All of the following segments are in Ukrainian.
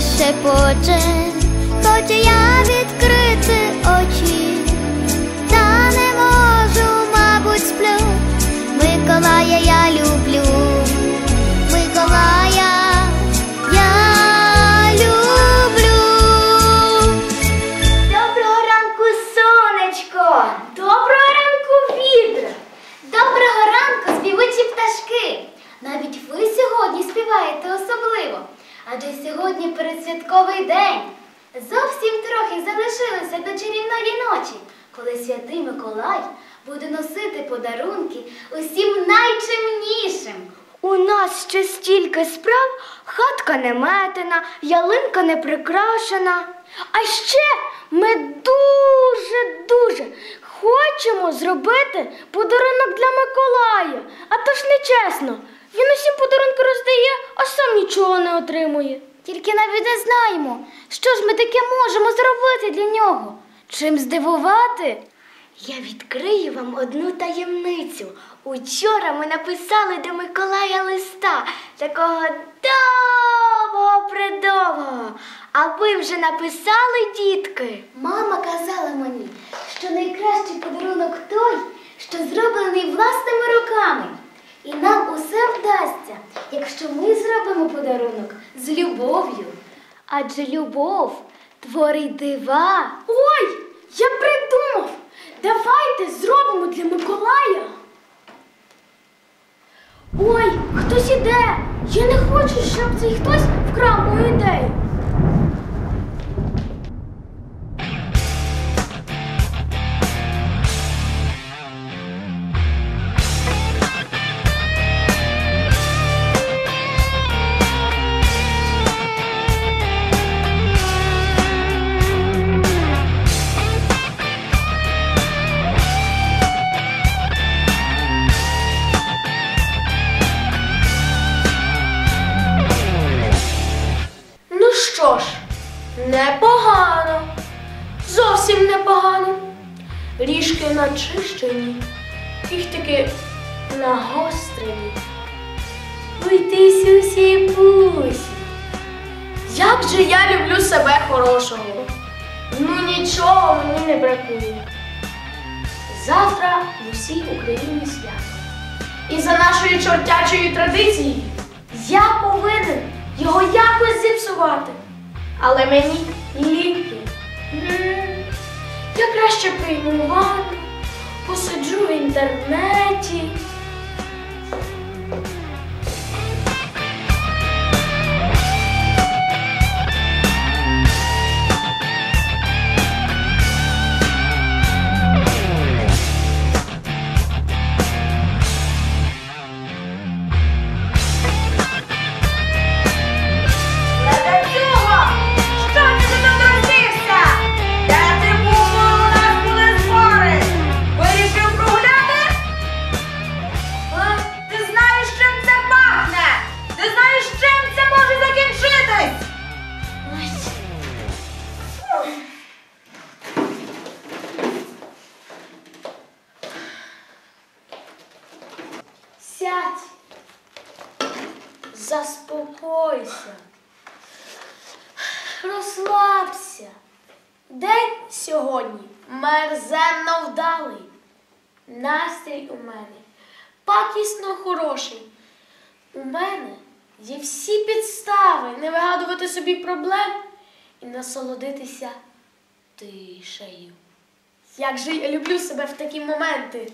шепоче, хоче я відкрити очі, та не можу, мабуть, сплю. Миколая я люблю, сьогодні передсвятковий день. Зовсім трохи залишилося до чарівної ночі, коли святий Миколай буде носити подарунки усім найчимнішим. У нас ще стільки справ, хатка не метена, ялинка не прикрашена. А ще ми дуже-дуже хочемо зробити подарунок для Миколая. А то ж нечесно. Він усім подарунки роздає, а сам нічого не отримує. Тільки навіть не знаємо, що ж ми таке можемо зробити для нього. Чим здивувати? Я відкрию вам одну таємницю. Учора ми написали до Миколая листа, такого довго придовгого. А ви вже написали, дітки? Мама казала мені, що найкращий подарунок той, що зроблений власними руками. І нам усе вдасться, якщо ми зробимо подарунок з любов'ю. Адже любов творить дива. Ой, я придумав! Давайте зробимо для Миколая. Ой, хтось іде. Я не хочу, щоб цей хтось вкрав мою ідею. Непогано. Зовсім непогано. Ріжки начищені, кіхтики нагострені. Уйти сюсі пусі. Як же я люблю себе хорошого. Ну нічого мені не бракує. Завтра в усій Україні свято. І за нашою чортячою традицією я повинен його якось зіпсувати. Але мені ліпі. Я краще прийму ванну, посиджу в інтернеті. Собі проблем і насолодитися тишею. Як же я люблю себе в такі моменти.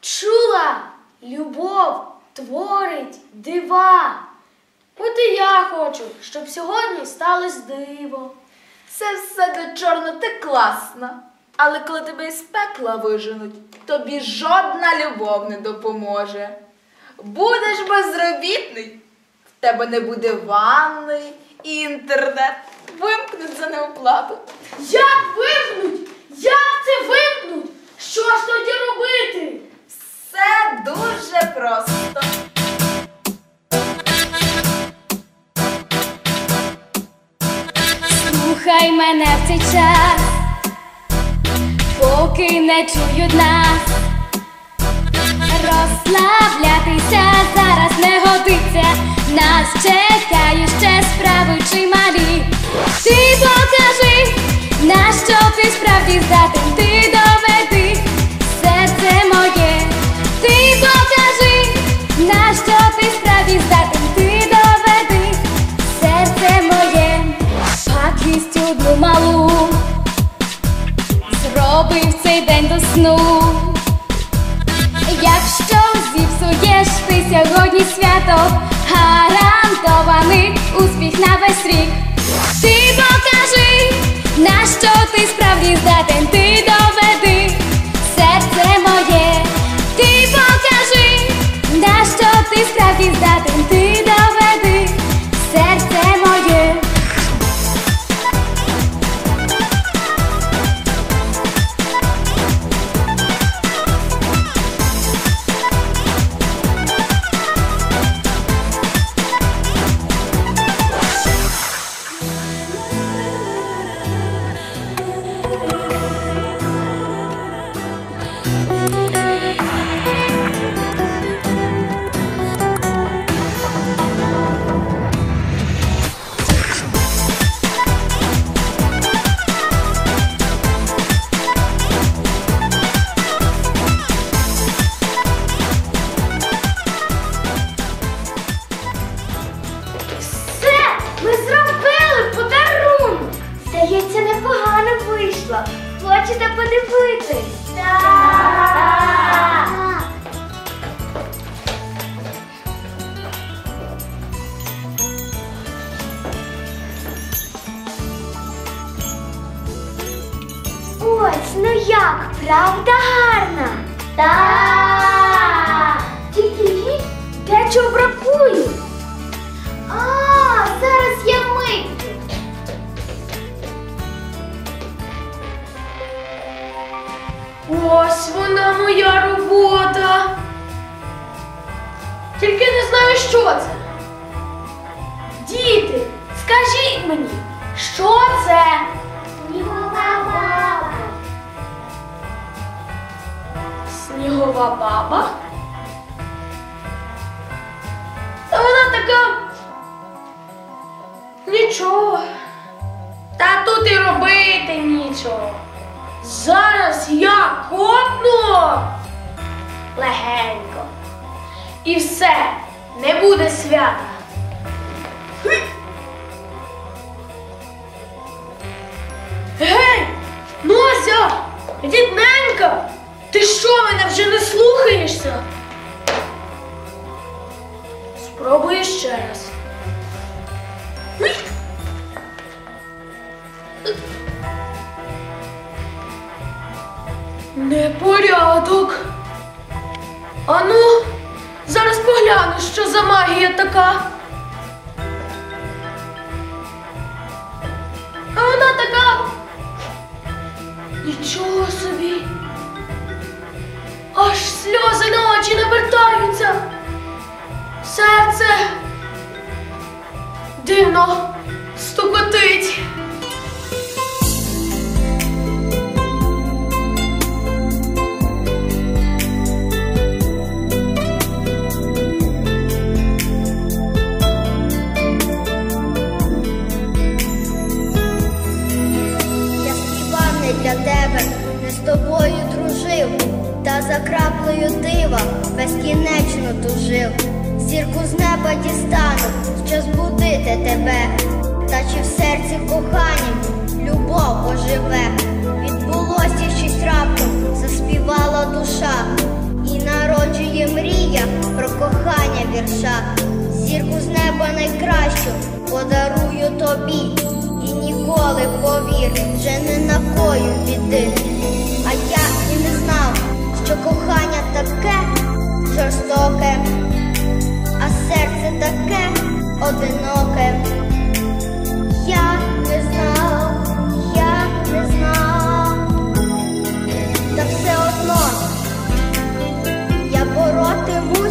Чула, любов творить дива. От і я хочу, щоб сьогодні сталося диво. Це все до чорно ти класна. Але коли тебе із пекла виженуть, тобі жодна любов не допоможе. Будеш безробітний, в тебе не буде ванни інтернет вимкнуть за неоплату. Як вимкнуть? Як це вимкнуть? Що ж тоді робити? Все дуже просто. Слухай мене в цей час, поки не чують нас. Розслаблятися зараз не годиться. Нас чекають ще справи чималі. Ти покажи, на що ти справді здатен, ти доведи серце моє. Ти покажи, на що ти справді здатен, ти доведи серце моє. Швидкість одну малу зробив цей день до сну. Якщо зіпсуєш ти сьогодні свято, гарантований успіх на весь рік. Ти покажи, на що ти справді здатен, ти доведи серце моє. Ти покажи, на що ти справді здатен, ну як, правда гарна? Так. Тільки їй дечого бракує. А, зараз я миттю. Ось вона моя робота. Тільки не знаю, що це. Діти, скажіть мені, що це? Спробуй ще раз. Непорядок. Ану, зараз погляну, що за магія така. А вона така. Нічого собі. Аж сльози на очі навертаються. Серце дивно стукотить. вірша, зірку з неба найкращу подарую тобі і ніколи повір, вже не накою біди. А я і не знав, що кохання таке жорстоке, а серце таке одиноке. Я не знав, я не знав, та все одно я боротиму.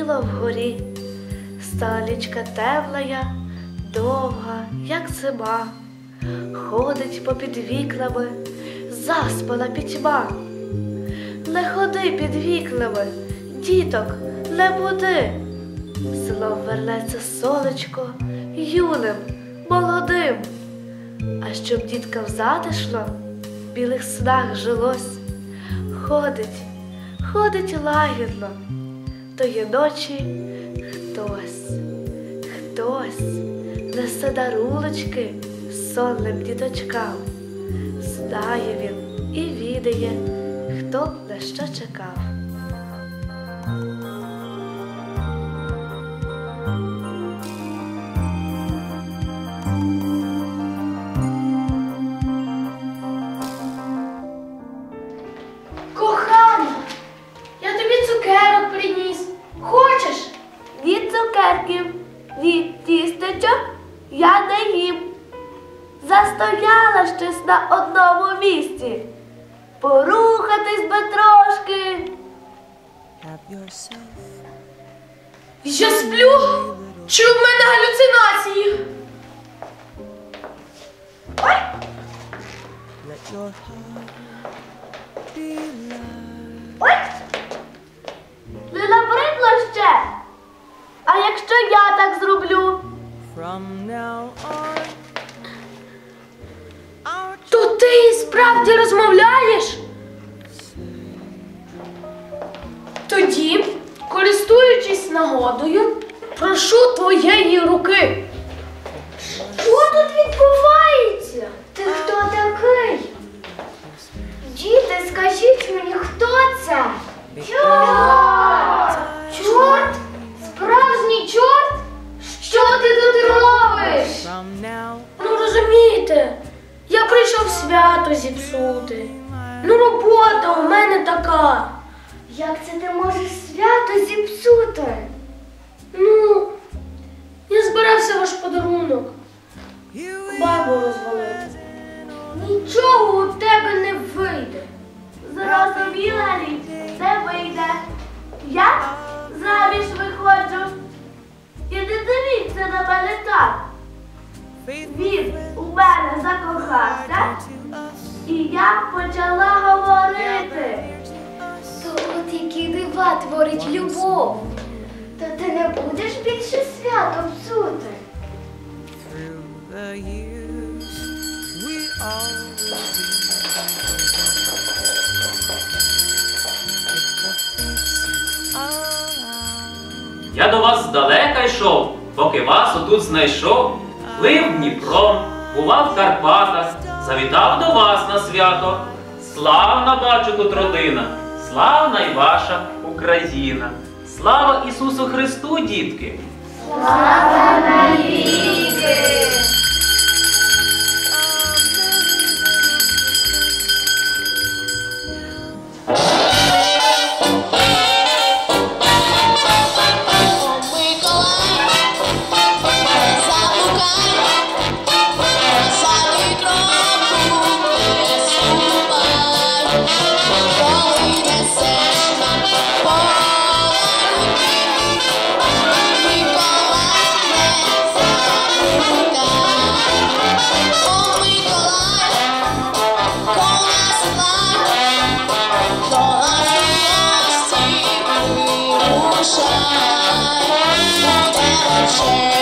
Зваліло вгорі. Сталічка теплая, довга, як зима, ходить попід вікнами, заспала пітьма. Не ходи під вікнами, діток, не буди. Селом вернеться сонечко юним, молодим. А щоб діткам затишно, в білих снах жилось, ходить, ходить лагідно, тої ночі хтось, хтось несе дарулочки сонним діточкам. Знає він і відає, хто на що чекав. Ну розумієте, я прийшов свято зіпсути. Ну, робота у мене така. Як це ти можеш свято зіпсути? Ну, я збирався ваш подарунок. Бабу розвалити. Нічого у тебе не вийде. Зрозуміла річ, не вийде. Я заміж виходжу. І не дивіться на мене так. Він у мене закохався, і я почала говорити. То от які дива творить любов. То ти не будеш більше свято псути. Я до вас здалека йшов, поки вас отут знайшов. Плив Дніпром, бував в Карпатах, завітав до вас на свято. Славна бачу тут родина, славна й ваша Україна. Слава Ісусу Христу, дітки! share.